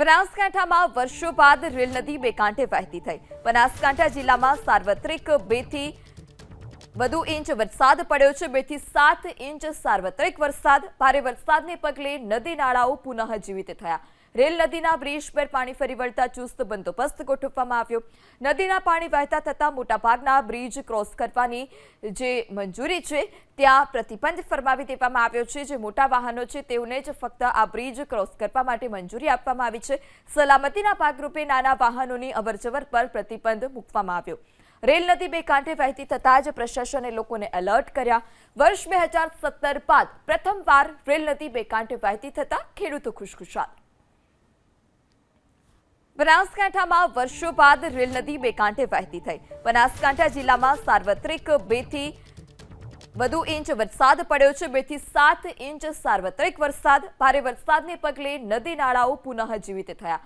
બનાસકાંઠામાં વર્ષો બાદ રેલ નદી બે કાંઠે વહેતી થઈ. બનાસકાંઠા જિલ્લામાં સાર્વત્રિક બેથી વધુ ઇંચ વરસાદ પડ્યો છે. બેથી સાત ઇંચ સાર્વત્રિક વરસાદ. ભારે વરસાદને પગલે નદી નાળાઓ પુનઃ જીવિત થયા. રેલ નદીના બ્રિજ પર પાણી ફરી વળતા ચુસ્ત બંદોબસ્ત ગોઠવવામાં આવ્યો. નદીના પાણી વહેતા થતાં મોટાભાગના બ્રિજ ક્રોસ કરવાની જે મંજૂરી છે, ત્યાં પ્રતિબંધ ફરમાવી દેવામાં આવ્યો છે. જે મોટા વાહનો છે, તેઓને જ ફક્ત આ બ્રિજ ક્રોસ કરવા માટે મંજૂરી આપવામાં આવી છે. સલામતીના ભાગરૂપે નાના વાહનોની અવરજવર પર પ્રતિબંધ મૂકવામાં આવ્યો. રેલ નદી બે કાંઠે વહેતી થતાં જ પ્રશાસને લોકોને એલર્ટ કર્યા. વર્ષ બે હજાર સત્તર બાદ પ્રથમવાર રેલ નદી બે કાંઠે વહેતી થતાં ખેડૂતો ખુશખુશાલ. બનાસકાંઠામાં વર્ષો બાદ રેલ નદી બે કાંઠે વહેતી થઈ. બનાસકાંઠા જિલ્લામાં સાર્વત્રિક બેથી વધુ ઇંચ વરસાદ પડ્યો છે. બેથી સાત ઇંચ સાર્વત્રિક વરસાદ. ભારે વરસાદને પગલે નદી નાળાઓ પુનઃ જીવિત થયા.